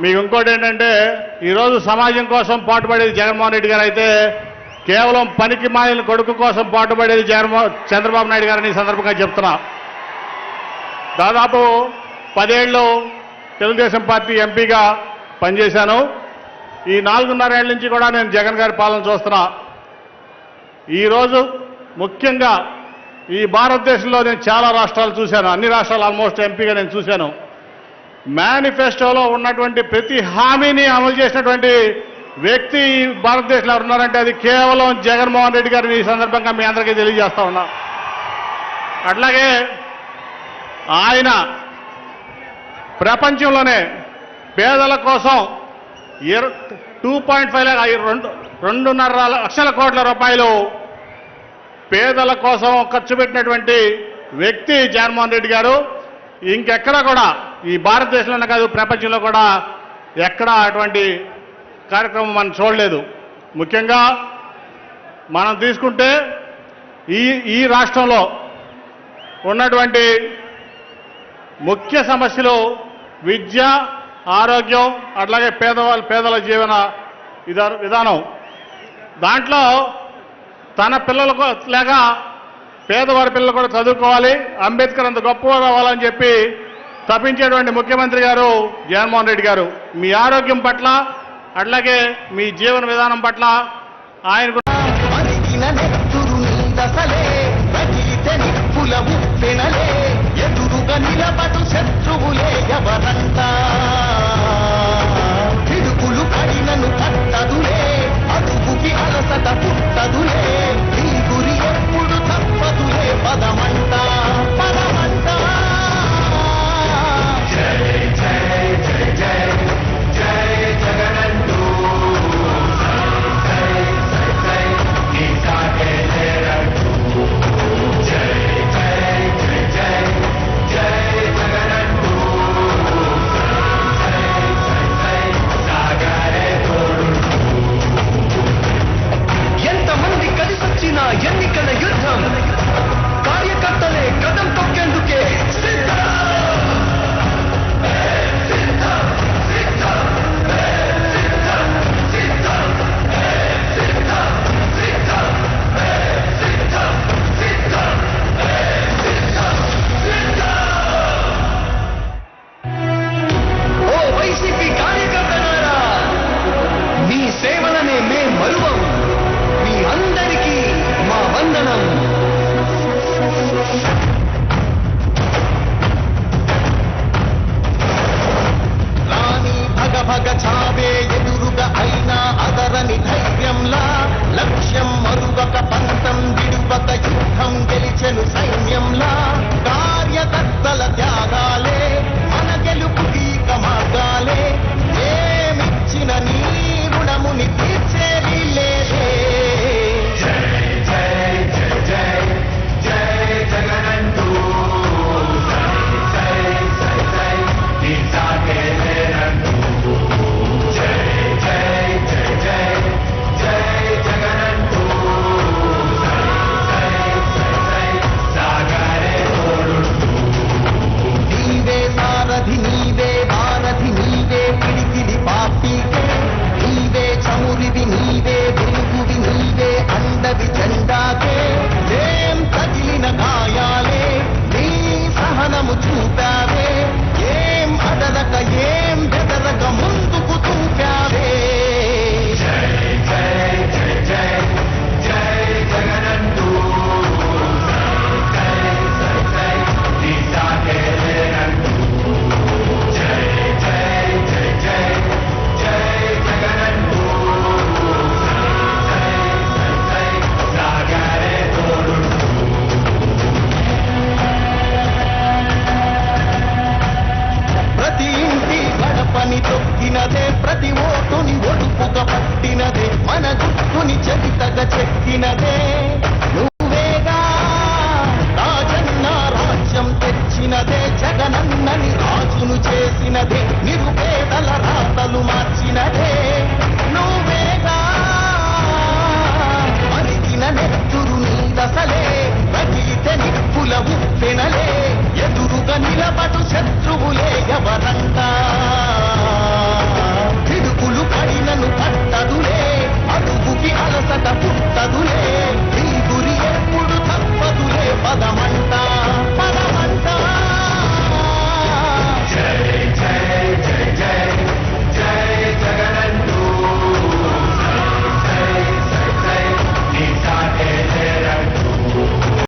మీకు ఇంకోటి ఏంటంటే ఈరోజు సమాజం కోసం పాటుపడేది జగన్మోహన్ రెడ్డి గారు అయితే కేవలం పనికి మాలిన కొడుకు కోసం పాటుపడేది జగన్మోహన్ చంద్రబాబు నాయుడు గారని ఈ సందర్భంగా చెప్తున్నా. దాదాపు పదేళ్ళు తెలుగుదేశం పార్టీ ఎంపీగా పనిచేశాను. ఈ నాలుగున్నరేళ్ళ నుంచి కూడా నేను జగన్ గారి పాలన చూస్తున్నా. ఈరోజు ముఖ్యంగా ఈ భారతదేశంలో నేను చాలా రాష్ట్రాలు చూశాను. అన్ని రాష్ట్రాలు ఆల్మోస్ట్ ఎంపీగా నేను చూశాను. మేనిఫెస్టోలో ఉన్నటువంటి ప్రతి హామీని అమలు చేసినటువంటి వ్యక్తి భారతదేశంలో ఉన్నారంటే అది కేవలం జగన్మోహన్ రెడ్డి గారిని ఈ సందర్భంగా మీ అందరికీ తెలియజేస్తా ఉన్నా. అట్లాగే ఆయన ప్రపంచంలోనే పేదల కోసం టూ పాయింట్ ఫైవ్ రెండు రెండున్నర లక్షల కోట్ల రూపాయలు పేదల కోసం ఖర్చు పెట్టినటువంటి వ్యక్తి జగన్మోహన్ రెడ్డి గారు. ఇంకెక్కడ కూడా ఈ భారతదేశంలోనే కాదు ప్రపంచంలో కూడా ఎక్కడ అటువంటి కార్యక్రమం మనం చూడలేదు. ముఖ్యంగా మనం తీసుకుంటే ఈ ఈ రాష్ట్రంలో ఉన్నటువంటి ముఖ్య సమస్యలు విద్య ఆరోగ్యం అట్లాగే పేదవాళ్ళ పేదల జీవన విధానం. దాంట్లో తన పిల్లలకు లేక పేదవారి పిల్లలు కూడా చదువుకోవాలి అంబేద్కర్ అంత గొప్పవారు అవ్వాలని చెప్పి తప్పించేటువంటి ముఖ్యమంత్రి గారు జగన్మోహన్ రెడ్డి గారు. మీ ఆరోగ్యం పట్ల అట్లాగే మీ జీవన విధానం పట్ల ఆయన అదరని ధైర్యంలా లక్ష్యం మరువక పంతం విడువక యుద్ధం గెలిచెను సైన్యంలా కార్యకర్తల త్యాగాలే కథ చెక్కినదే నువ్వేగా రాజన్న రాజ్యం తెచ్చినదే. జగనన్నని రాజును చేసినదే. నిరుపేదల రాతలు మార్చినదే.